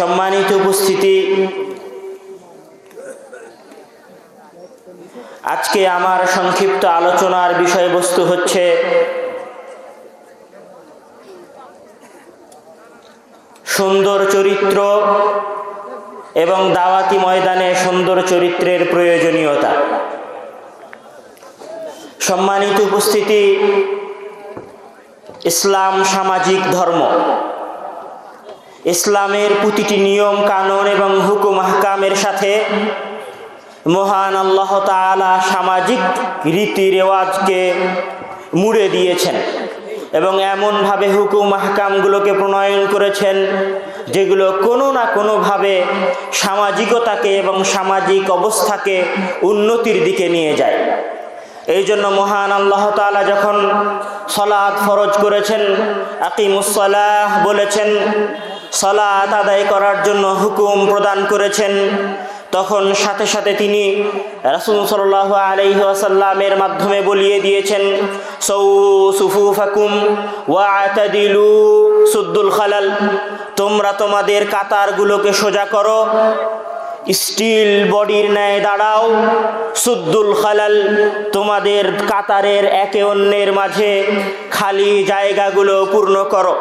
সম্মানিত উপস্থিতি। আজকে আমার সংক্ষিপ্ত আলোচনার বিষয়বস্তু হচ্ছে সুন্দর চরিত্র এবং দাওয়াতি ময়দানে সুন্দর চরিত্রের প্রয়োজনীয়তা। সম্মানিত উপস্থিতি, ইসলাম সামাজিক ধর্ম। ইসলামের প্রতিটি নিয়ম, কানুন এবং হুকুম হাকামের সাথে মহান আল্লাহ তাআলা সামাজিক রীতি রেওয়াজকে মুড়ে দিয়েছেন এবং এমনভাবে হুকুম হাকামগুলোকে প্রণয়ন করেছেন যেগুলো কোনো না কোনোভাবে সামাজিকতাকে এবং সামাজিক অবস্থাকে উন্নতির দিকে নিয়ে যায়। এই জন্য মহান আল্লাহ তাআলা যখন সলাৎ ফরজ করেছেন আকিমুসলাহ বলেছেন সলাৎ আদায় করার জন্য হুকুম প্রদান করেছেন। তখন সাথে সাথে তিনি রাসুল আলাইহি আসাল্লামের মাধ্যমে বলিয়ে দিয়েছেন সৌ সুফু ফাকুম ওয়াতাদিলু সুদ্দুল খালাল। তোমরা তোমাদের কাতারগুলোকে সোজা করো, স্টিল বডির ন্যায় দাঁড়াও, সুদ্দুল খালাল। তোমাদের কাতারের একে অন্যের মাঝে খালি জায়গাগুলো পূর্ণ করো।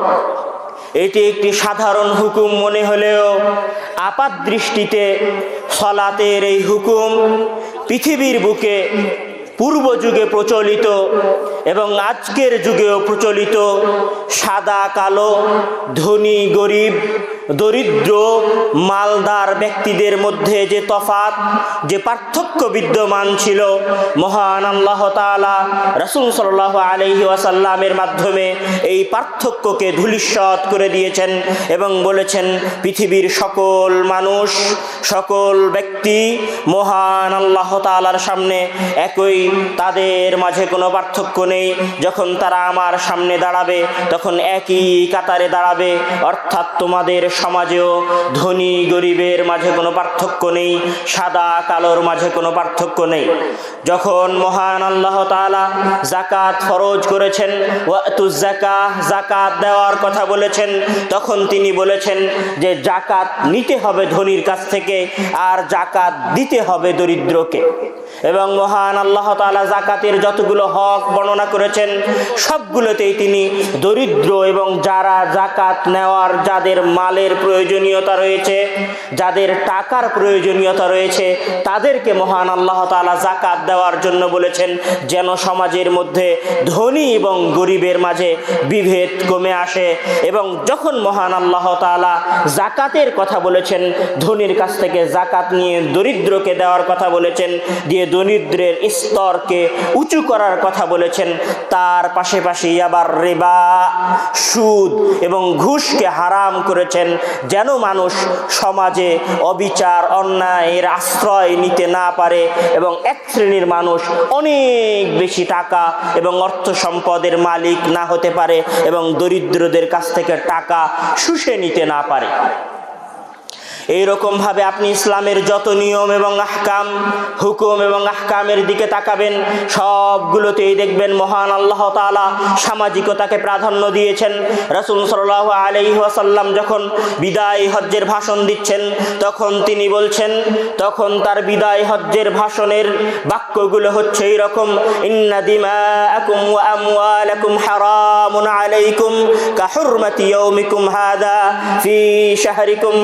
এটি একটি সাধারণ হুকুম মনে হলেও আপাত দৃষ্টিতে সলাতের এই হুকুম পৃথিবীর বুকে পূর্ব যুগে প্রচলিত এবং আজকের যুগেও প্রচলিত সাদা, কালো, ধনী, গরিব, দরিদ্র, মালদার ব্যক্তিদের মধ্যে যে তফাত যে পার্থক্য বিদ্যমান ছিল, মহান আল্লাহ তালা রসুল সাল্লাহ আলহি ওয়াসাল্লামের মাধ্যমে এই পার্থক্যকে ধূলিস্বৎ করে দিয়েছেন এবং বলেছেন, পৃথিবীর সকল মানুষ, সকল ব্যক্তি মহান আল্লাহ তালার সামনে একই তাদের মাঝে কোনো পার্থক্য নেই। যখন তারা আমার সামনে দাঁড়াবে, তখন একই কাতারে দাঁড়াবে। অর্থাৎ তোমাদের সমাজেও ধনী গরিবের মাঝে কোনো পার্থক্য নেই, সাদা কালোর মাঝে কোনো পার্থক্য নেই। যখন মহান আল্লাহ তাআলা জাকাত ফরজ করেছেন জাকাহ জাকাত দেওয়ার কথা বলেছেন, তখন তিনি বলেছেন যে জাকাত নিতে হবে ধনীর কাছ থেকে, আর জাকাত দিতে হবে দরিদ্রকে। এবং মহান আল্লাহ তাআলা জাকাতের যতগুলো হক বর্ণনা করেছেন, সবগুলোতেই তিনি দরিদ্র এবং যারা জাকাত নেওয়ার, যাদের মালের প্রয়োজনীয়তা রয়েছে, যাদের টাকার প্রয়োজনীয়তা রয়েছে, তাদেরকে মহান আল্লাহ তাআলা জাকাত দেওয়ার জন্য বলেছেন, যেন সমাজের মধ্যে ধনী এবং গরিবের মাঝে বিভেদ কমে আসে এবং যখন মহান আল্লাহ তাআলা জাকাতের কথা বলেছেন, ধনীর কাছ থেকে জাকাত নিয়ে দরিদ্রকে দেওয়ার কথা বলেছেন, দিয়ে দরিদ্রের স্তরকে উঁচু করার কথা বলেছেন। তার পাশাপাশি আবার রেবা, সুদ এবং ঘুষকে হারাম করেছেন। যেন মানুষ সমাজে অবিচার, অন্যায়ের আশ্রয় নিতে না পারে এবং এক শ্রেণির মানুষ অনেক বেশি টাকা এবং অর্থ সম্পদের মালিক না হতে পারে এবং দরিদ্রদের কাছ থেকে টাকা শুষে নিতে না পারে। এইরকম ভাবে আপনি ইসলামের যত নিয়ম এবং আহকাম, হুকুম এবং আহকামের দিকে তাকাবেন সবগুলোতেই দেখবেন মহান আল্লাহ তাআলা সামাজিকতাকে প্রাধান্য দিয়েছেন। রাসূল সাল্লাল্লাহু আলাইহি ওয়াসাল্লাম যখন বিদায় হজ্জের ভাষণ দিচ্ছেন, তখন তিনি বলছেন, তখন তার বিদায় হজ্জের ভাষণের বাক্যগুলো হচ্ছে এইরকম, ইন্না দিমাআকুম ওয়া আমওয়ালাকুম হারামুন আলাইকুম হাদা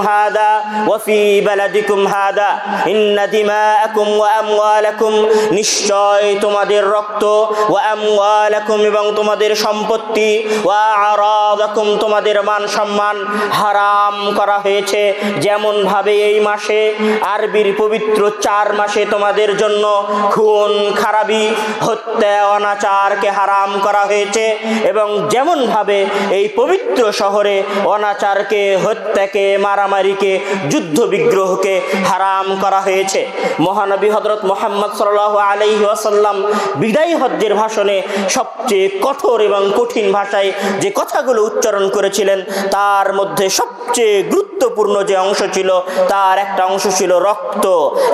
হাদা। ওয়াফি বালাদিকুম হাদা ইন্না দিমাআকুম ওয়া আমওয়ালাকুম নিশ্চয় তোমাদের রক্ত ওয়া আমওয়ালাকুম এবং তোমাদের সম্পত্তি ওয়া আরাদাকুম তোমাদের মান সম্মান হারাম করা হয়েছে যেমন ভাবে এই মাসে আরবির পবিত্র চার মাসে তোমাদের জন্য খুন, খারাপি, হত্যা, অনাচারকে হারাম করা হয়েছে এবং যেমনভাবে এই পবিত্র শহরে অনাচারকে, হত্যাকে, মারামারিকে যুদ্ধ বিগ্রহকে হারাম করা হয়েছে। মহানবী হজরত মোহাম্মদ সাল আলাইহি আসাল্লাম বিদায়ী হজ্জের ভাষণে সবচেয়ে কঠোর এবং কঠিন ভাষায় যে কথাগুলো উচ্চারণ করেছিলেন, তার মধ্যে সবচেয়ে গুরুত্ব ভ্রাতৃত্বপূর্ণ যে অংশ ছিল, তার একটা অংশ ছিল রক্ত।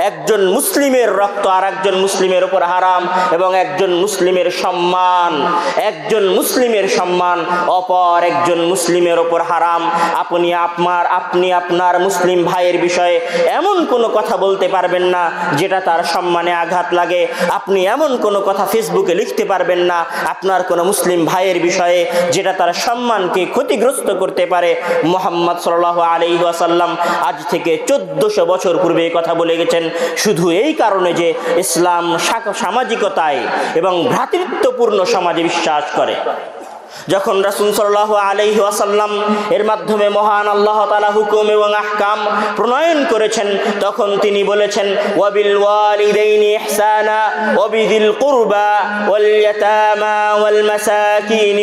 একজন মুসলিমের রক্ত আর একজন মুসলিমের উপর হারাম এবং একজন মুসলিমের সম্মান। একজন মুসলিমের সম্মান, অপর একজন মুসলিমের ওপর হারাম। আপনি আপনার আপনি আপনার মুসলিম ভাইয়ের বিষয়ে এমন কোনো কথা বলতে পারবেন না, যেটা তার সম্মানে আঘাত লাগে। আপনি এমন কোনো কথা ফেসবুকে লিখতে পারবেন না, আপনার কোনো মুসলিম ভাইয়ের বিষয়ে, যেটা তার সম্মানকে ক্ষতিগ্রস্ত করতে পারে। মোহাম্মদ সাল্লাহ আলি ওয়াসাল্লাম আজ থেকে চোদ্দশো বছর পূর্বে এই কথা বলে গেছেন। শুধু এই কারণে যে ইসলাম সামাজিকতায় এবং ভ্রাতৃত্বপূর্ণ সমাজে বিশ্বাস করে। যখন রাসুল সাল্লাহ আলাইহি ওয়াসাল্লাম এর মাধ্যমে মহান আল্লাহ তালা হুকুম এবং আহকাম প্রণয়ন করেছেন, তখন তিনি বলেছেন, ওয়াবিল ওয়ালিদাইনি ইহসানা, ওয়াবিদিল কুরবা, ওয়াল ইয়াতামা, ওয়াল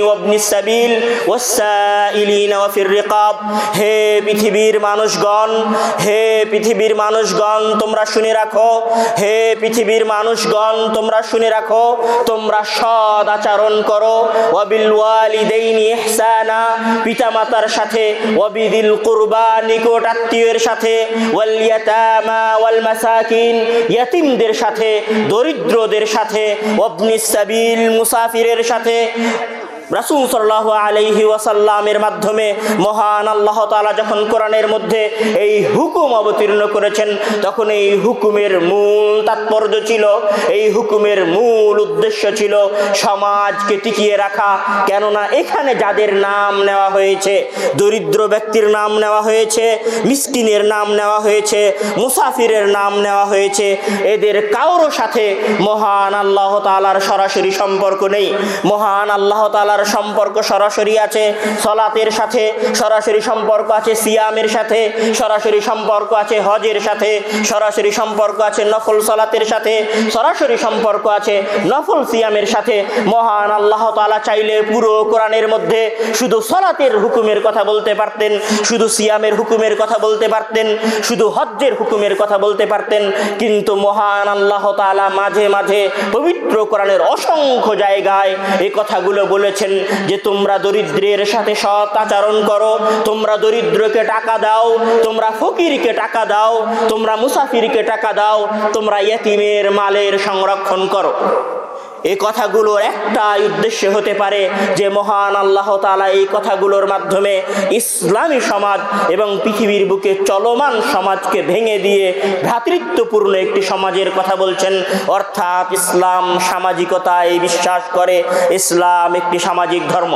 ওয়াবনিস সাবিল ওয়া ফির রিকাব। হে পৃথিবীর মানুষগণ, হে পৃথিবীর মানুষগণ, তোমরা শুনে রাখো, হে পৃথিবীর মানুষগণ, তোমরা শুনে রাখো, তোমরা সদ আচরণ করো। ওয়াবিল ওয়ালিদাইনি ইহসানা, পিতামাতার সাথে, ওয়াবিদিল কুরবা নিকট আত্মীয়ের সাথে ওয়াল ইয়াতামা ওয়াল মাসাকিন ইয়াতিমদের সাথে, দরিদ্রদের সাথে ওয়াবনিস সাবিল মুসাফিরের সাথে রাসুল সাল্লাহ আলাইহি ওয়াসাল্লামের মাধ্যমে মহান আল্লাহ তাআলা যখন কোরআনের মধ্যে এই হুকুম অবতীর্ণ করেছেন, তখন এই হুকুমের মূল তাৎপর্য ছিল, এই হুকুমের মূল উদ্দেশ্য ছিল সমাজকে টিকিয়ে রাখা। কেননা এখানে যাদের নাম নেওয়া হয়েছে, দরিদ্র ব্যক্তির নাম নেওয়া হয়েছে, মিসকিনের নাম নেওয়া হয়েছে, মুসাফিরের নাম নেওয়া হয়েছে, এদের কারোর সাথে মহান আল্লাহ তাআলার সরাসরি সম্পর্ক নেই। মহান আল্লাহ তাআলার সম্পর্ক সরাসরি আছে সলাতের সাথে, সরাসরি সম্পর্ক আছে সিয়ামের সাথে, সরাসরি সম্পর্ক আছে হজের সাথে, সরাসরি সম্পর্ক আছে নফল সলাতের সাথে, সরাসরি সম্পর্ক আছে নফল সিয়ামের সাথে। মহান আল্লাহ তাআলা চাইলে পুরো কোরআনের মধ্যে শুধু সলাতের হুকুমের কথা বলতে পারতেন, শুধু সিয়ামের হুকুমের কথা বলতে পারতেন, শুধু হজ্জের হুকুমের কথা বলতে পারতেন, কিন্তু মহান আল্লাহ তাআলা মাঝে মাঝে পবিত্র কোরআনের অসংখ্য জায়গায় এই কথাগুলো বলেছেন। যে তোমরা দরিদ্রের সাথে সৎ আচরণ করো, তোমরা দরিদ্রকে টাকা দাও, তোমরা ফকিরকে টাকা দাও, তোমরা মুসাফিরকে টাকা দাও, তোমরা ইয়তিমের মালের সংরক্ষণ করো। এই কথাগুলোর একটাই উদ্দেশ্য হতে পারে যে মহান আল্লাহ তাআলা এই কথাগুলোর মাধ্যমে ইসলামী সমাজ এবং পৃথিবীর বুকে চলমান সমাজকে ভেঙে দিয়ে ভ্রাতৃত্বপূর্ণ একটি সমাজের কথা বলছেন। অর্থাৎ ইসলাম সামাজিকতায় বিশ্বাস করে, ইসলাম একটি সামাজিক ধর্ম।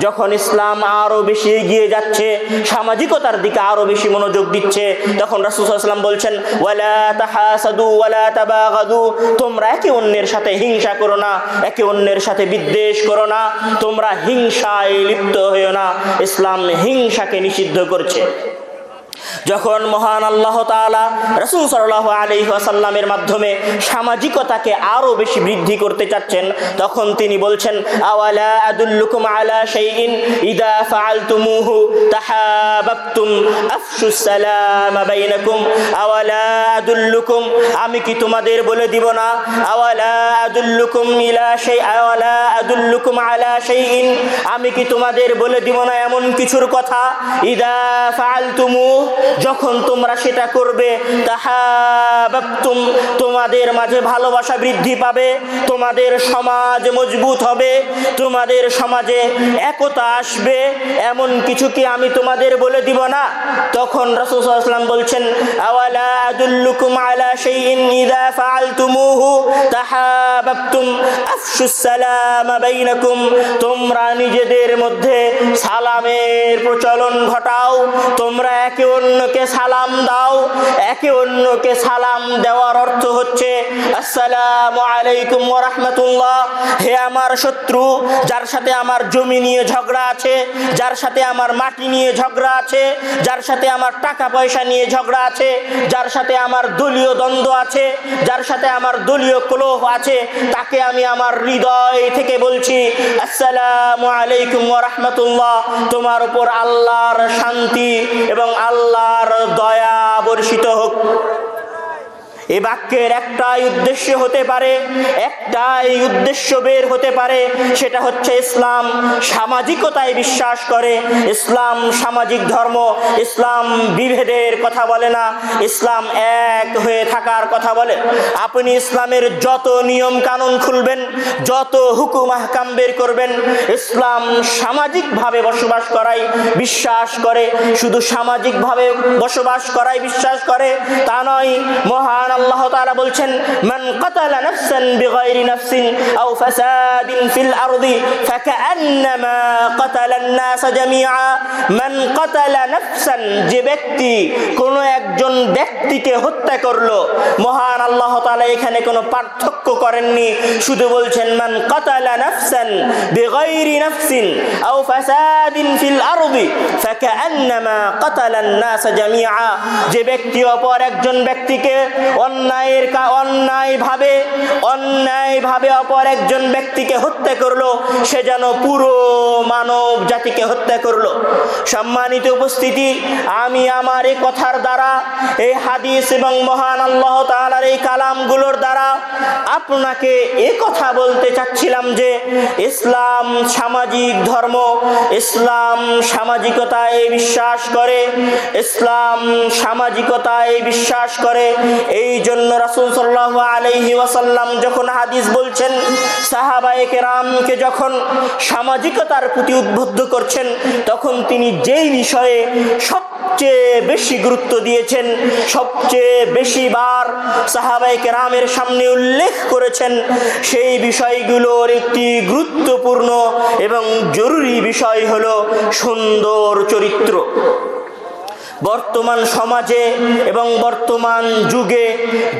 যখন ইসলাম আরও বেশি এগিয়ে যাচ্ছে, সামাজিকতার দিকে আরও বেশি মনোযোগ দিচ্ছে, তখন রাসূলুল্লাহ বলছেন, ওয়ালা তাহাসাদু ওয়ালা তাবাগাদু। তোমরা একে অন্যের সাথে হিংসা করো না। একে অন্যের সাথে বিদ্বেষ করো না, তোমরা হিংসায় লিপ্ত হইও না, ইসলাম হিংসাকে নিষিদ্ধ করছে। যখন মহান আল্লাহ তাআলা রাসূল সাল্লাল্লাহু আলাইহি ওয়াসাল্লামের মাধ্যমে সামাজিকতাকে আরও বেশি বৃদ্ধি করতে চাচ্ছেন, তখন তিনি বলছেন, আওয়ালা আদুল্লুকুম আলা শাইইন ইদা ফাআলতুমুহু তাহাবাবতুম আফশুস সালাম বাইনাকুম। আওয়ালা আদুল্লুকুম, আমি কি তোমাদের বলে দিব না? আওয়ালা আদুল্লুকুম ইলা শাই, আওয়ালা আদুল্লুকুম আলা শাইইন, আমি কি তোমাদের বলে দিব না এমন কিছুর কথা? ইদা ফাআলতুমু যখন তোমরা সেটা করবে, তাহাবাবতুম, তোমাদের মাঝে ভালোবাসা বৃদ্ধি পাবে, তোমাদের সমাজ মজবুত হবে, তোমাদের সমাজে একতা আসবে, এমন কিছু কি আমি তোমাদের বলে দিব না? তখন রাসূল সাল্লাল্লাহু আলাইহি ওয়াসাল্লাম বলছেন, আওয়ালা আদুল্লুকুম আলা শাইইন ইযা ফাআলতুমুহু? তাহাবাবতুম আফশুস সালাম বাইনাকুম। তোমরা নিজেদের মধ্যে সালামের প্রচলন ঘটাও, তোমরা একে অন্যকে সালাম দাও, একে অন্যকে সালাম দেওয়ার অর্থ হচ্ছে, আসসালামু আলাইকুম রাহমাতুল্লাহ। হে আমার শত্রু, যার সাথে আমার জমি নিয়ে ঝগড়া আছে, যার সাথে আমার মাটি নিয়ে ঝগড়া আছে, যার সাথে আমার টাকা পয়সা নিয়ে ঝগড়া আছে, যার সাথে আমার দলীয় দ্বন্দ্ব আছে, যার সাথে আমার দলীয় কলহ আছে, তাকে আমি আমার হৃদয় থেকে বলছি, আসসালামু আলাইকুম রাহমাতুল্লাহ। তোমার উপর আল্লাহর শান্তি এবং আল্লাহর দয়া বর্ষিত হোক। এ বাক্যের একটাই উদ্দেশ্য হতে পারে, একটাই উদ্দেশ্য বের হতে পারে, সেটা হচ্ছে ইসলাম সামাজিকতায় বিশ্বাস করে। ইসলাম সামাজিক ধর্ম, ইসলাম বিভেদের কথা বলে না, ইসলাম এক হয়ে থাকার কথা বলে। আপনি ইসলামের যত নিয়ম কানুন খুলবেন, যত হুকুম আহকাম বের করবেন, ইসলাম সামাজিকভাবে বসবাস করাই বিশ্বাস করে। শুধু সামাজিকভাবে বসবাস করাই বিশ্বাস করে, তা নয়, মহান আল্লাহ তাআলা বলছেন মান কাতালা নাফসান বিগাইরি নাফসিন আও ফাসাদিন ফিল আরদি ফাকান্নামা কাতালা الناس জামিআ মান কাতালা নাফসান যে ব্যক্তি কোন একজন ব্যক্তিকে হত্যা করলো মহান আল্লাহ তাআলা এখানে কোনো পার্থক্য করেননি শুধু বলছেন মান কাতালা নাফসান বিগাইরি নাফসিন আও ফাসাদিন ফিল আরদি ফাকান্নামা কাতালা الناس জামিআ যে ব্যক্তি অপর একজন ব্যক্তিকে অন্যায়ের অন্যায়ভাবে অন্যায়ভাবে অপর একজন ব্যক্তিকে হত্যা করল, সে যেন পুরো মানব জাতিকে হত্যা করল। সম্মানিত উপস্থিতি, আমি আমার এই কথার দ্বারা, এই হাদিস এবং মহান আল্লাহ তাআলার এই কালামগুলোর দ্বারা আপনাকে এ কথা বলতে চাচ্ছিলাম যে, ইসলাম সামাজিক ধর্ম, ইসলাম সামাজিকতায় বিশ্বাস করে, ইসলাম সামাজিকতায় বিশ্বাস করে, এই হাদিস বলছেন, সাহাবায়ে কেরামকে যখন সামাজিকতার প্রতি উদ্বুদ্ধ করছেন, তখন তিনি যেই বিষয়ে সবচেয়ে বেশি গুরুত্ব দিয়েছেন, সবচেয়ে বেশি বার সাহাবায়ে কেরামের সামনে উল্লেখ করেছেন, সেই বিষয়গুলোর একটি গুরুত্বপূর্ণ এবং জরুরি বিষয় হলো সুন্দর চরিত্র। বর্তমান সমাজে এবং বর্তমান যুগে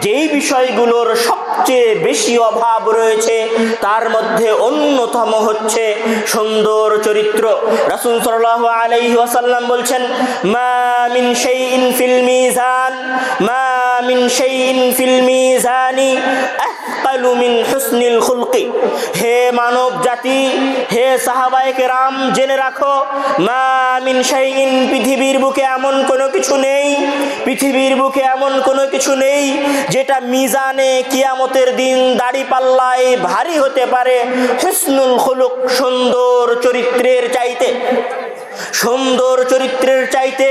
যেই বিষয়গুলোর সবচেয়ে বেশি অভাব রয়েছে, তার মধ্যে অন্যতম হচ্ছে সুন্দর চরিত্র। রাসুল সাল আলাইহি বলছেন, মা মিন শাইইন ফিল মিজান, মা মিন শাইইন ফিল মিজানি আহকালু মিন হুসনিল খুলকি। হে মানব জাতি, হে সাহাবায়ে কেরাম, জেনে রাখো, মা মিন শাইইন পৃথিবীর বুকে এমন কোনো কিছু নেই, পৃথিবীর বুকে এমন কোনো কিছু নেই, যেটা মিজানে কিয়ামতের দিন দাড়ি পাল্লায় ভারী হতে পারে। হুসনুল খুলুক সুন্দর চরিত্রের চাইতে। সুন্দর চরিত্রের চাইতে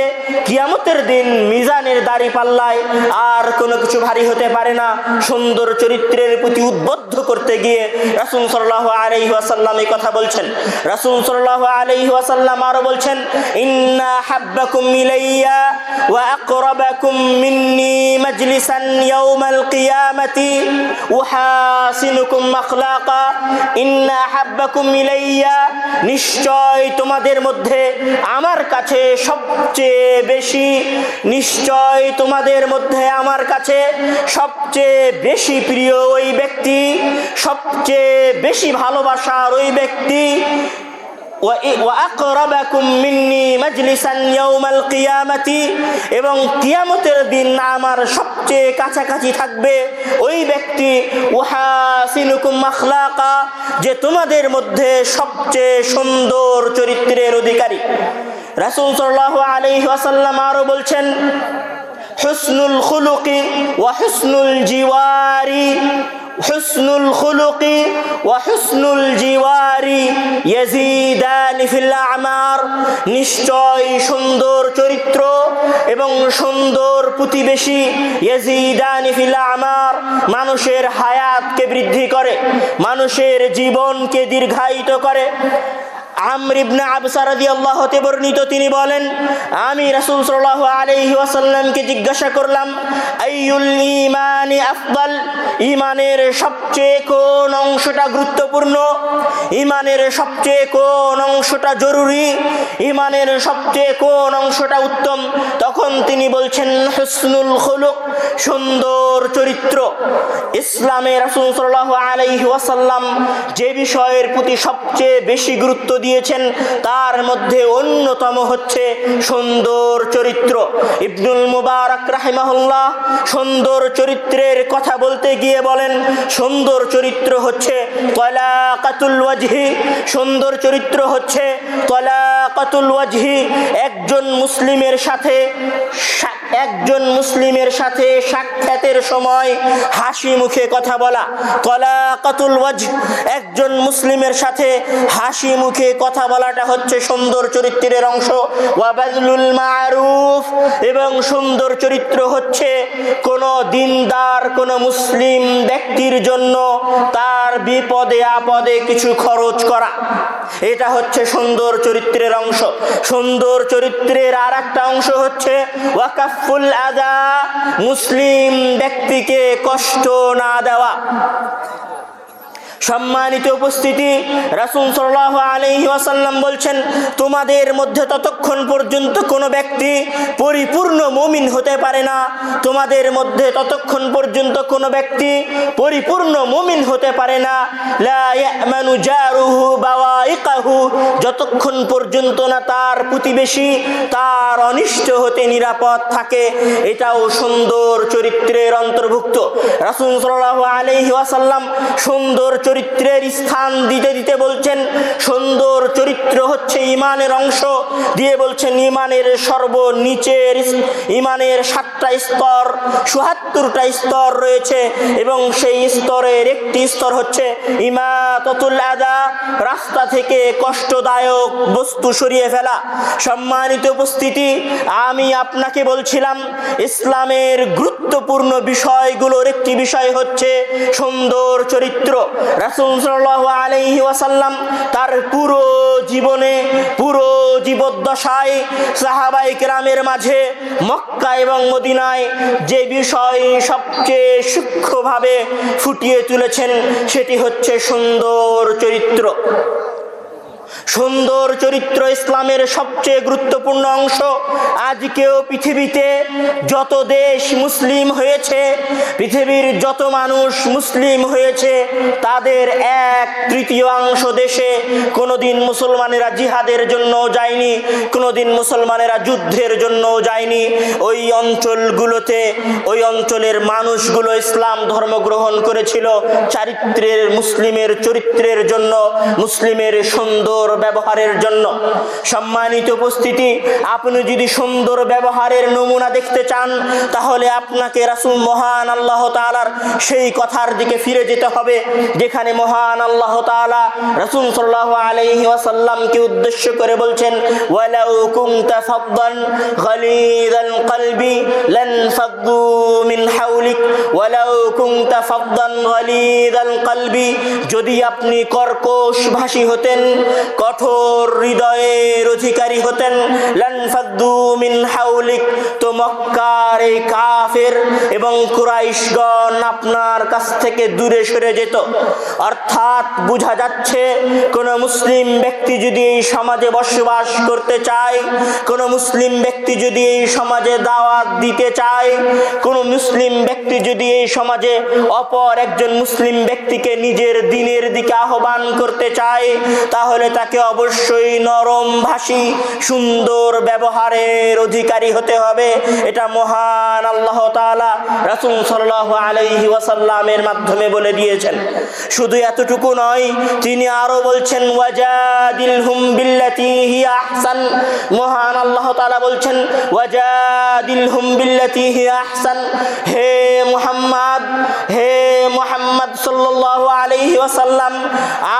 কিয়ামতের দিন মিজানের দাড়ি পাল্লায় আর কোনো কিছু ভারী হতে পারে না। সুন্দর চরিত্রের প্রতি উদ্বুদ্ধ করতে গিয়ে রাসূল সাল্লাল্লাহু আলাইহি ওয়াসাল্লাম এই কথা বলছেন। রাসূল সাল্লাল্লাহু আলাইহি ওয়াসাল্লাম আরও বলছেন, ইন্না হাব্বাকুম ইলাইয়া ওয়া আকরাবাকুম মিন্নি মাজলিসান ইয়াউমাল কিয়ামাতি উহাসিনুকুম আখলাকা। ইন্না হাব্বাকুম ইলাইয়া নিশ্চয় তোমাদের মধ্যে আমার কাছে সবচেয়ে বেশি, নিশ্চয় তোমাদের মধ্যে আমার কাছে সবচেয়ে বেশি প্রিয় ওই ব্যক্তি, সবচেয়ে বেশি ভালোবাসার ওই ব্যক্তি এবং কিয়ামতের দিন আমার সবচেয়ে কাছাকাছি থাকবে ওই ব্যক্তি যে তোমাদের মধ্যে সবচেয়ে সুন্দর চরিত্রের অধিকারী। রাসূল সাল্লাল্লাহু আলাইহি ওয়াসাল্লাম আরও বলছেন, হুসনুল খুলুকি ওয়া হুসনুল জিওয়ারি হুসনুল খুলুকি ওয়া হুসনুল জিওয়ারি ইয়াজিদানি ফিল আমার। নিশ্চয় সুন্দর চরিত্র এবং সুন্দর প্রতিবেশী ইয়াজিদানি ফিল আমার। মানুষের হায়াতকে বৃদ্ধি করে, মানুষের জীবনকে দীর্ঘায়িত করে। আমর ইবনে আবসা রাদিয়াল্লাহু হতে বর্ণিত, তিনি বলেন, আমি রাসূল সাল্লাল্লাহু আলাইহি ওয়াসাল্লামকে জিজ্ঞাসা করলাম, আইয়ুল ঈমানি আফদাল? ঈমানের সবচেয়ে কোন অংশটা গুরুত্বপূর্ণ? ঈমানের সবচেয়ে কোন অংশটা জরুরি? ঈমানের সবচেয়ে কোন অংশটা উত্তম? তখন তিনি বলছেন, হুসনুল খুলুক, সুন্দর চরিত্র। ইসলামে রাসূল সাল্লাল্লাহু আলাইহি ওয়াসাল্লাম যে বিষয়ের প্রতি সবচেয়ে বেশি গুরুত্ব দিয়েছেন, তার মধ্যে অন্যতম হচ্ছে সুন্দর চরিত্র। ইবনুল মুবারক রাহিমাহুল্লাহ সুন্দর চরিত্রের কথা বলতে গিয়ে বলেন, সুন্দর চরিত্র হচ্ছে তলাকাতুল ওয়াজহি, সুন্দর চরিত্র হচ্ছে তলাকাতুল ওয়াজহি, একজন মুসলিমের সাথে একজন মুসলিমের সাথে সাক্ষাতের সময় হাসি মুখে কথা বলা তলাকাতুল ওয়াজ একজন মুসলিমের সাথে হাসি মুখে কথা বলাটা হচ্ছে সুন্দর চরিত্রের অংশ। মারুফ। এবং সুন্দর চরিত্র হচ্ছে কোন দিনদার, কোন মুসলিম ব্যক্তির জন্য তার বিপদে আপদে কিছু খরচ করা। এটা হচ্ছে সুন্দর চরিত্রের অংশ। সুন্দর চরিত্রের আর একটা অংশ হচ্ছে ওয়াকাফুল আদা, মুসলিম ব্যক্তিকে কষ্ট না দেওয়া। সম্মানিত উপস্থিতি, রাসুল সাল্লাহ আলহি ওয়াসাল্লাম বলছেন, তোমাদের মধ্যে ততক্ষণ পর্যন্ত কোনো ব্যক্তি পরিপূর্ণ মুমিন হতে পারে না। তোমাদের মধ্যে ততক্ষণ পর্যন্ত কোনো ব্যক্তি পরিপূর্ণ মুমিন হতে পারে না। লা জারুহু যতক্ষণ পর্যন্ত না তার প্রতিবেশী তার অনিষ্ট হতে নিরাপদ থাকে, এটাও সুন্দর চরিত্রের অন্তর্ভুক্ত। রাসুল সাল্লাহ আলহি সুন্দর চরিত্রের স্থান দিতে দিতে বলছেন, সুন্দর চরিত্র হচ্ছে ইমানের অংশ। দিয়ে বলছেন ইমানের সর্বনিচের ইমানের সাতটা স্তর চুয়াত্তরটা স্তর রয়েছে এবং সেই স্তরের একটি স্তর হচ্ছে ইমাততুল আদা রাস্তা থেকে কষ্টদায়ক বস্তু সরিয়ে ফেলা। সম্মানিত উপস্থিতি, আমি আপনাকে বলছিলাম, ইসলামের গুরুত্বপূর্ণ বিষয়গুলোর একটি বিষয় হচ্ছে সুন্দর চরিত্র। রাসুল সাল্লাহ আলহি ওয়াসাল্লাম তার পুরো জীবনে, পুরো জীবদ্দশায় সাহাবাই গ্রামের মাঝে মক্কা এবং মদিনায় যে বিষয় সবচেয়ে সূক্ষ্মভাবে ফুটিয়ে তুলেছেন, সেটি হচ্ছে সুন্দর চরিত্র। সুন্দর চরিত্র ইসলামের সবচেয়ে গুরুত্বপূর্ণ অংশ। আজকেও পৃথিবীতে যত দেশ মুসলিম হয়েছে, পৃথিবীর যত মানুষ মুসলিম হয়েছে, তাদের এক তৃতীয়াংশ দেশে কোনোদিন মুসলমানেরা জিহাদের জন্য যায়নি, কোনোদিন মুসলমানেরা যুদ্ধের জন্য যায়নি। ওই অঞ্চলগুলোতে, ওই অঞ্চলের মানুষগুলো ইসলাম ধর্ম গ্রহণ করেছিল, চারিত্রের মুসলিমের চরিত্রের জন্য, মুসলিমের সুন্দর ব্যবহারের জন্য। সম্মানিত উপস্থিতি, আপনি যদি সুন্দর ব্যবহারের নমুনা দেখতে চান, তাহলে আপনাকে রাসুল মহান আল্লাহ তালার সেই কথার দিকে ফিরে যেতে হবে, যেখানে মহান আল্লাহ তালা রাসুল সাল্লাহ আলহি ওয়াসাল্লামকে উদ্দেশ্য করে বলছেন কলবি মিন কলবি। যদি আপনি কর্কশ ভাষী হতেন কঠোর হৃদয়ের অধিকারী হতেন। মিন হাউলিক, তো মক্কার কাফের এবং কুরাইশগণ আপনার কাছ থেকে দূরে সরে যেত। অর্থাৎ বোঝা যাচ্ছে, কোন মুসলিম ব্যক্তি যদি এই সমাজে বসবাস করতে চায়, কোন মুসলিম ব্যক্তি যদি এই সমাজে দাওয়াত দিতে চায়, কোন মুসলিম ব্যক্তি যদি এই সমাজে অপর একজন মুসলিম ব্যক্তিকে নিজের দিনের দিকে আহ্বান করতে চায়, তাহলে তাকে অবশ্যই নরম ভাষী, সুন্দর ব্যবহারের অধিকারী হতে হবে। এটা মহান আল্লাহ রাসূল সাল্লাল্লাহু আলাইহি ওয়াসাল্লামের মাধ্যমে বলে দিয়েছেন। শুধু এতটুকু নয়, তিনি আরও বলছেন বিল্লাতি মহান আল্লাহ বলছেন, ওয়াজাদিলহুম বিল্লাতি হিয়া আহসান। হে মুহাম্মদ হে মুহাম্মদ সাল্লাল্লাহু আলাইহি ওয়াসাল্লাম,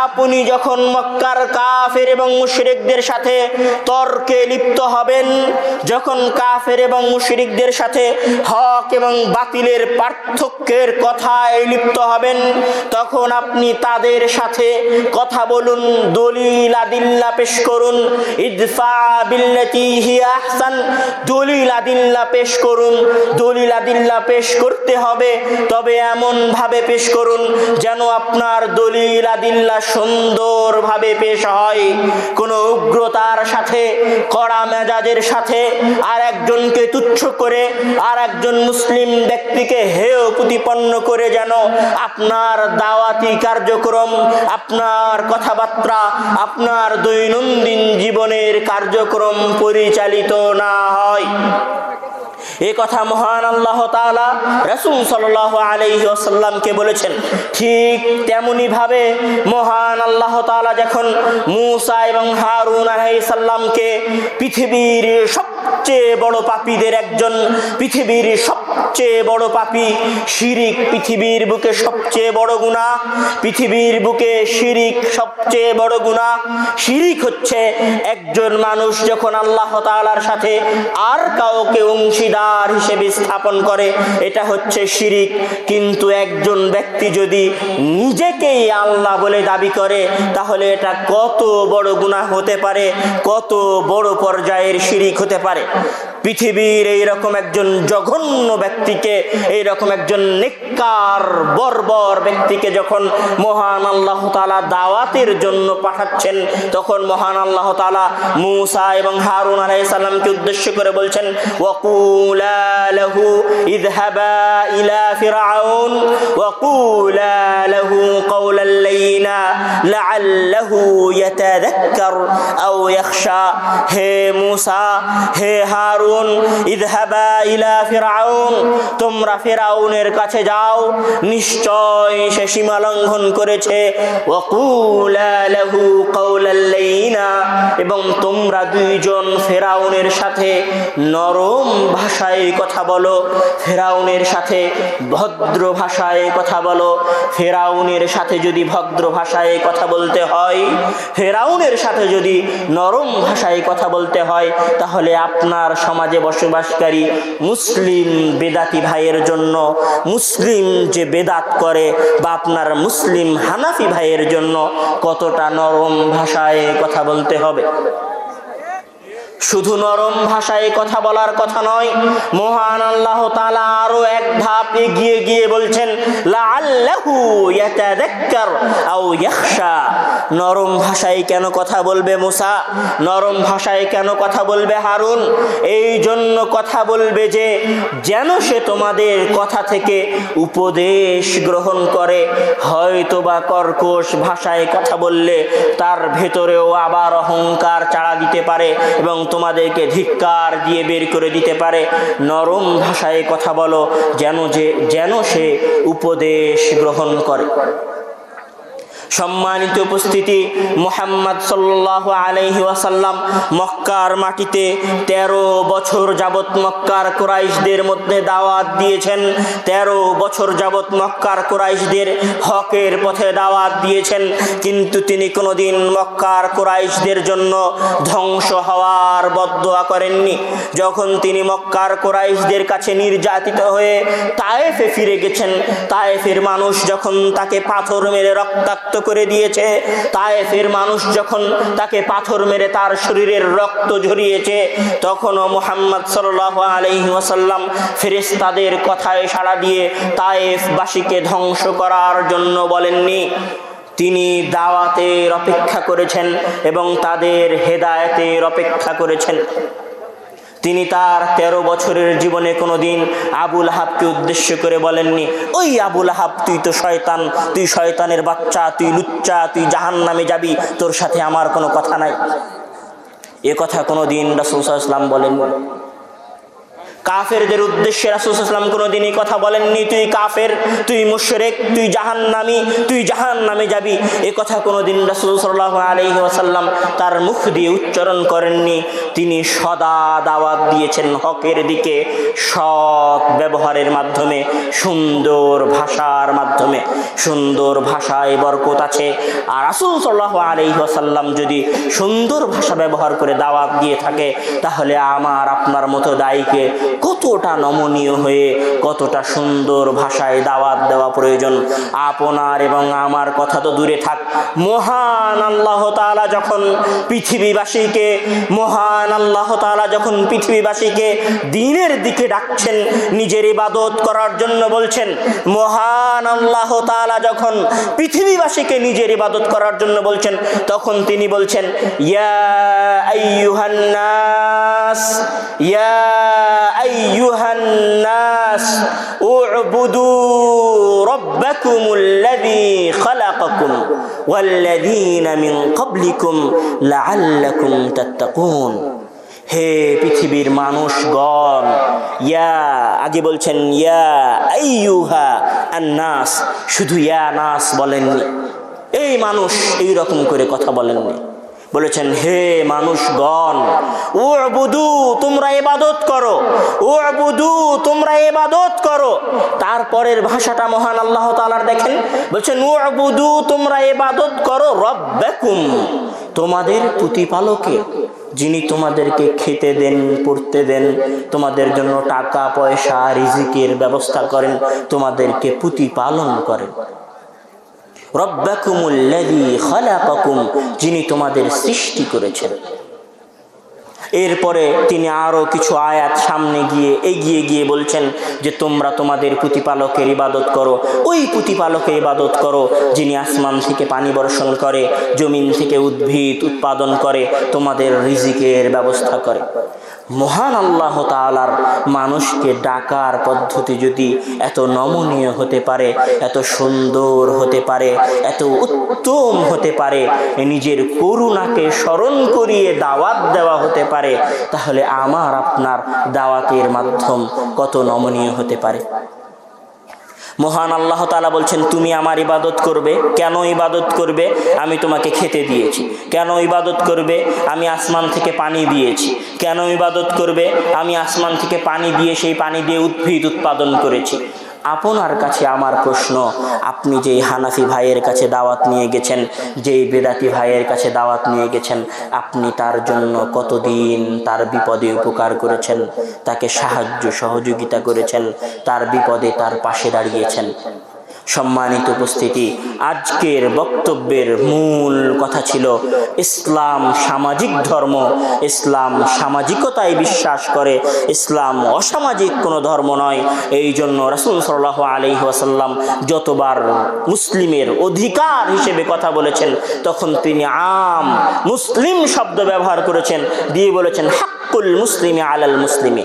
আপনি যখন মক্কার কাফের এবং মুশরিকদের সাথে তর্কে লিপ্ত হবেন। যখন কাফের এবং মুশরিকদের সাথে হক এবং বাতিলের পার্থক্যের কথায় লিপ্ত হবেন, তখন আপনি তাদের সাথে কথা বলুন, দলিল আদিল্লা পেশ করুন, ইদফা বিল্লাতি হিয়া আহসান, দলিল আদিল্লা পেশ করুন। দলিল আদিল্লা পেশ করতে হবে, তবে এমন ভাবে পেশ করুন যেন আপনার দলিল আদিল্লা সুন্দরভাবে পেশ হয়। কোনো উগ্রতার সাথে, কড়া মেজাজের সাথে আর একজনকে তুচ্ছ করে আর একজন মুসলিম ব্যক্তিকে হেয় প্রতিপন্ন করে যেন আপনার দাওয়াতি কার্যক্রম, আপনার কথাবার্তা, আপনার দৈনন্দিন জীবনের কার্যক্রম পরিচালিত না হয়। এ কথা মহান আল্লাহ তাআলা রাসূল সাল্লাল্লাহু আলাইহি ওয়াসাল্লামকে বলেছেন। ঠিক তেমনি ভাবে মহান আল্লাহ তাআলা যখন মূসা এবং হারুন আলাইহিস সালামকে পৃথিবীর সব সবচেয়ে বড় পাপীদের একজন, পৃথিবীর সবচেয়ে বড় পাপী, শিরিক পৃথিবীর বুকে সবচেয়ে বড় গুণা, পৃথিবীর বুকে শিরিক সবচেয়ে বড় গুণা, শিরিক হচ্ছে একজন মানুষ যখন আল্লাহ তাআলার সাথে আর কাউকে অংশীদার হিসেবে স্থাপন করে, এটা হচ্ছে শিরিক। কিন্তু একজন ব্যক্তি যদি নিজেকেই আল্লাহ বলে দাবি করে, তাহলে এটা কত বড় গুনাহ হতে পারে, কত বড় পর্যায়ের শিরিক হতে পারে। পৃথিবীর এইরকম একজন জঘন্য ব্যক্তিকে, এইরকম একজন নিকার বর্বর ব্যক্তিকে যখন মহান আল্লাহ তালা দাওয়াতের জন্য পাঠাচ্ছেন, তখন মহান আল্লাহ তালা মুসা এবং হারুন আলাইসাল্লামকে উদ্দেশ্য করে বলছেন হে মুসা, হে হারুন ইদহাবা ইলা ফিরাউন, তোমরা ফিরাউনের কাছে যাও, নিশ্চয় সে সীমা লঙ্ঘন করেছে। এবং তোমরা দুইজন ফেরাউনের সাথে নরম ভাষায় কথা বলো, ফেরাউনের সাথে ভদ্র ভাষায় কথা বলো। ফেরাউনের সাথে যদি ভদ্র ভাষায় কথা বলতে হয়, ফেরাউনের সাথে যদি নরম ভাষায় কথা বলতে হয়, তাহলে আপনার সমাজে বসবাসকারী মুসলিম বেদাতি ভাইয়ের জন্য, মুসলিম যে বেদাত করে বা আপনার মুসলিম হানাফি ভাইয়ের জন্য কতটা নরম ভাষায় কথা বলতে হবে। শুধু নরম ভাষায় কথা বলার কথা নয়, মহান আল্লাহ তাআলা আরও এক ধাপ এগিয়ে গিয়ে বলছেন নরম ভাষায় কেন কথা বলবে মুসা? নরম ভাষায় কেন কথা বলবে হারুন? এই জন্য কথা বলবে যে, যেন সে তোমাদের কথা থেকে উপদেশ গ্রহণ করে। হয়তো বা কর্কশ ভাষায় কথা বললে তার ভেতরেও আবার অহংকার চাড়া দিতে পারে এবং তোমাদেরকে ধিক্কার দিয়ে বের করে দিতে পারে। নরম ভাষায় কথা বলো, যেন যে যেন সে উপদেশ গ্রহণ করে। সম্মানিত উপস্থিতি, মোহাম্মদ সাল্লাহ আলহি ওয়াসাল্লাম মক্কার মাটিতে তেরো বছর যাবৎ মক্কার কোরাইশদের মধ্যে দাওয়াত দিয়েছেন। তেরো বছর যাবৎ মক্কার কোরাইশদের হকের পথে দাওয়াত দিয়েছেন। কিন্তু তিনি কোনোদিন মক্কার কোরাইশদের জন্য ধ্বংস হওয়ার বদোয়া করেননি। যখন তিনি মক্কার কোরাইশদের কাছে নির্যাতিত হয়ে তায়েফে ফিরে গেছেন, তায়েফের মানুষ যখন তাকে পাথর মেরে রক্তাক্ত করে দিয়েছে। তায়েফের মানুষ যখন তাকে পাথর মেরে তার শরীরের রক্ত ঝরিয়েছে, তখনও মোহাম্মদ সাল্লাহ আলহি ওয়াসাল্লাম ফেরেস্তাদের কথায় সাড়া দিয়ে তায়েফবাসীকে ধ্বংস করার জন্য বলেননি। তিনি দাওয়াতের অপেক্ষা করেছেন এবং তাদের হেদায়তের অপেক্ষা করেছেন। তিনি তার তেরো বছরের জীবনে কোনো দিন আবুল আহাবকে উদ্দেশ্য করে বলেননি, ওই আবুল আহাব তুই তো শয়তান, তুই শয়তানের বাচ্চা, তুই লুচ্চা, তুই জাহান নামে যাবি, তোর সাথে আমার কোনো কথা নাই। এ কথা কোনোদিন রাসুল ইসলাম বলেননি। কাফেরদের উদ্দেশ্যে রাসুলাম কোনোদিনই কথা বলেননি, তুই কাফের, তুই মুশরেক, তুই জাহান নামি তুই জাহান নামে যাবি। এ কথা কোনোদিন রাসুল সাল্লাহ আলহি আসাল্লাম তার মুখ দিয়ে উচ্চারণ করেননি। তিনি সদা দাওয়াত দিয়েছেন হকের দিকে, সৎ ব্যবহারের মাধ্যমে, সুন্দর ভাষার মাধ্যমে। সুন্দর ভাষায় বরকত আছে। আর রাসুল সাল্লাহ আলহি আসাল্লাম যদি সুন্দর ভাষা ব্যবহার করে দাওয়াত দিয়ে থাকে, তাহলে আমার, আপনার মতো দায়ীকে কতটা নমনীয় হয়ে, কতটা সুন্দর ভাষায় দাওয়াত দেওয়া প্রয়োজন। আপনার এবং আমার কথা তো দূরে থাক। মহান আল্লাহ তাআলা যখন পৃথিবীবাসীকে, মহান আল্লাহ তাআলা যখন পৃথিবীবাসীকে দিনের দিকে ডাকছেন, নিজের ইবাদত করার জন্য বলছেন, মহান আল্লাহ তাআলা যখন পৃথিবীবাসীকে নিজের ইবাদত করার জন্য বলছেন, তখন তিনি বলছেন, ইয়া ইয়া আইয়ুহান্নাস, উবুদু রব্বাকুমুল্লাযী খালাকাকুম, ওয়াল্লাযীনা মিন ক্বাবলিকুম লাআল্লাকুম তাত্তাকুন। হে পৃথিবীর মানুষগণ, ইয়া, আগে বলছেন, ইয়া আইয়ুহা আন্নাস, শুধু ইয়া নাস বলেননি। এই মানুষ এই রকম করে কথা বলেননি। বলেছেন, হে মানুষগণ ও বুধু তোমরা এবাদত করো। ও বুধু তোমরা এবাদত করো। তারপরের ভাষাটা মহান আল্লাহ তালার দেখেন, বলছেন ও বুধু তোমরা এবাদত করো রব্বাকুম। তোমাদের প্রতিপালকে, যিনি তোমাদেরকে খেতে দেন, পড়তে দেন, তোমাদের জন্য টাকা, পয়সা, রিজিকের ব্যবস্থা করেন, তোমাদেরকে প্রতিপালন করেন। যিনি তোমাদের সৃষ্টি করেছেন। এরপরে তিনি আরও কিছু আয়াত সামনে গিয়ে এগিয়ে গিয়ে বলছেন যে, তোমরা তোমাদের প্রতিপালকের ইবাদত করো। ওই প্রতিপালকের ইবাদত করো যিনি আসমান থেকে পানি বর্ষণ করে, জমিন থেকে উদ্ভিদ উৎপাদন করে, তোমাদের রিজিকের ব্যবস্থা করে। মহান আল্লাহ তালার মানুষকে ডাকার পদ্ধতি যদি এত নমনীয় হতে পারে, এত সুন্দর হতে পারে, এত উত্তম হতে পারে, নিজের করুণাকে স্মরণ করিয়ে দাওয়াত দেওয়া হতে পারে, তাহলে আমার আপনার দাওয়াতের মাধ্যম কত নমনীয় হতে পারে। মহান আল্লাহ তালা বলছেন, তুমি আমার ইবাদত করবে। কেন ইবাদত করবে? আমি তোমাকে খেতে দিয়েছি। কেন ইবাদত করবে? আমি আসমান থেকে পানি দিয়েছি। কেন ইবাদত করবে? আমি আসমান থেকে পানি দিয়ে সেই পানি দিয়ে উদ্ভিদ উৎপাদন করেছি। আপনার কাছে আমার প্রশ্ন। আপনি যেই হানাফি ভাইয়ের কাছে দাওয়াত নিয়ে গেছেন, যেই বেদাতি ভাইয়ের কাছে দাওয়াত নিয়ে গেছেন, আপনি তার জন্য কতদিন তার বিপদে উপকার করেছেন? তাকে সাহায্য সহযোগিতা করেছেন, তার বিপদে তার পাশে দাঁড়িয়েছেন। সম্মানিত উপস্থিতি। আজকের বক্তব্যের মূল কথা ছিল, ইসলাম সামাজিক ধর্ম, ইসলাম সামাজিকতায় বিশ্বাস করে, ইসলাম অসামাজিক কোনো ধর্ম নয়। এই জন্য রাসুল সাল্লাহ আলি ওয়াসাল্লাম যতবার মুসলিমের অধিকার হিসেবে কথা বলেছেন, তখন তিনি আম মুসলিম শব্দ ব্যবহার করেছেন। দিয়ে বলেছেন, হাক্কুল মুসলিমে আলাল মুসলিমে।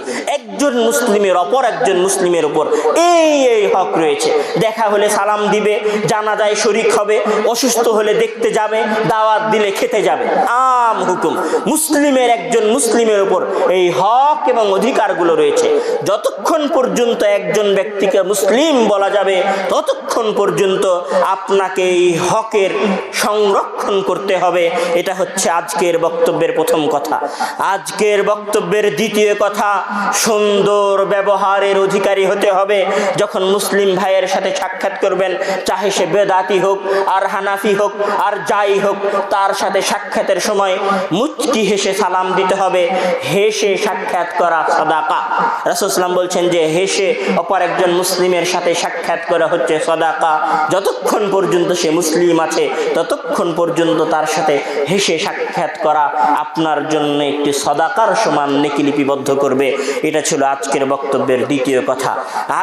একজন মুসলিমের অপর একজন মুসলিমের উপর এই এই হক রয়েছে। দেখা হলে সালাম দিবে জানা যায় শরিক হবে, অসুস্থ হলে দেখতে যাবে, দাওয়াত দিলে খেতে যাবে। আম হুকুম। মুসলিমের একজন মুসলিমের উপর এই হক এবং অধিকারগুলো রয়েছে। যতক্ষণ পর্যন্ত একজন ব্যক্তিকে মুসলিম বলা যাবে, ততক্ষণ পর্যন্ত আপনাকে এই হকের সংরক্ষণ করতে হবে। এটা হচ্ছে আজকের বক্তব্যের প্রথম কথা। আজকের বক্তব্যের দ্বিতীয় কথা সুন্দর ব্যবহারের অধিকারী হতে হবে। যখন মুসলিম ভাইয়ের সাথে সাক্ষাৎ করবেন, চাহে সে বেদাতি হোক, আর হানাফি হোক, আর যাই হোক, তার সাথে সাক্ষাতের সময় মুচকি হেসে সালাম দিতে হবে। হেসে সাক্ষাৎ করা সদাকা। রাসুসলাম বলছেন যে, হেসে অপর একজন মুসলিমের সাথে সাক্ষাৎ করা হচ্ছে সদাকা। যতক্ষণ পর্যন্ত সে মুসলিম আছে, ততক্ষণ পর্যন্ত তার সাথে হেসে সাক্ষাৎ করা আপনার জন্য একটি সদাকার সমান নেকি লিপিবদ্ধ করবে। এটা ছিল আজকের বক্তব্যের দ্বিতীয় কথা।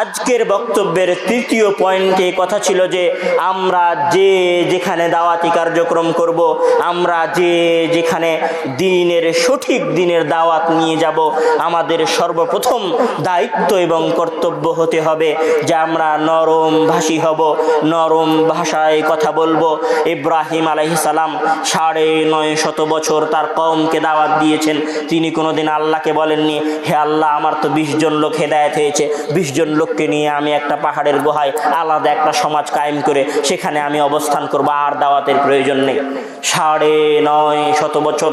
আজকের বক্তব্যের তৃতীয় পয়েন্টে কথা ছিল যে, আমরা যে যেখানে দাওয়াতি কার্যক্রম করব, আমরা যে যেখানে দিনের সঠিক দিনের দাওয়াত নিয়ে যাব, আমাদের সর্বপ্রথম দায়িত্ব এবং কর্তব্য হতে হবে যে, আমরা নরম ভাষী হব, নরম ভাষায় কথা বলব। ইব্রাহিম সালাম সাড়ে নয় শত বছর তার কমকে দাওয়াত দিয়েছেন। তিনি কোনোদিন আল্লাহকে বলেননি, হে আল্লাহ, আমার তো বিশ জন লোক হেদায়ত হয়েছে, বিশ জন লোককে নিয়ে আমি একটা পাহাড়ের গুহায় আলাদা একটা সমাজ কায়েম করে সেখানে আমি অবস্থান করব, আর দাওয়াতের প্রয়োজন নেই। সাড়ে নয় শত বছর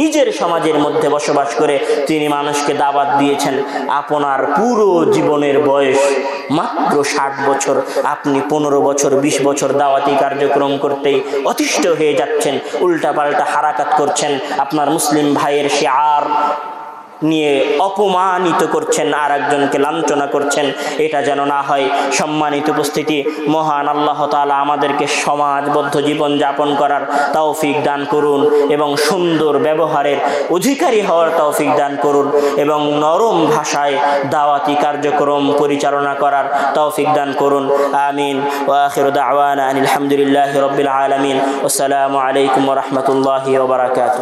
নিজের সমাজের মধ্যে বসবাস করে তিনি মানুষকে দাওয়াত দিয়েছেন। আপনার পুরো জীবনের বয়স মাত্র ষাট বছর। আপনি পনেরো বছর, বিশ বছর দাওয়াতি কার্যক্রম করতেই অতিষ্ঠ হয়ে যাচ্ছেন, উল্টাপাল্টা হারাকাত করছেন। আপনার মুসলিম ভাইয়ের সে আর নিয়ে অপমানিত করছেন আর একজনকে লাঞ্ছনা করছেন। এটা যেন না হয়, সম্মানিত উপস্থিতি, মহান আল্লাহ তালা আমাদেরকে সমাজবদ্ধ জীবন যাপন করার তৌফিক দান করুন এবং সুন্দর ব্যবহারের অধিকারী হওয়ার তৌফিক দান করুন এবং নরম ভাষায় দাওয়াতি কার্যক্রম পরিচালনা করার তৌফিক দান করুন। আমিন। ওয়াখির দাওয়ানা আলহামদুলিল্লাহ রবিল আলমিন। আসসালামু আলাইকুম রহমতুল্লাহ ওবরাকাত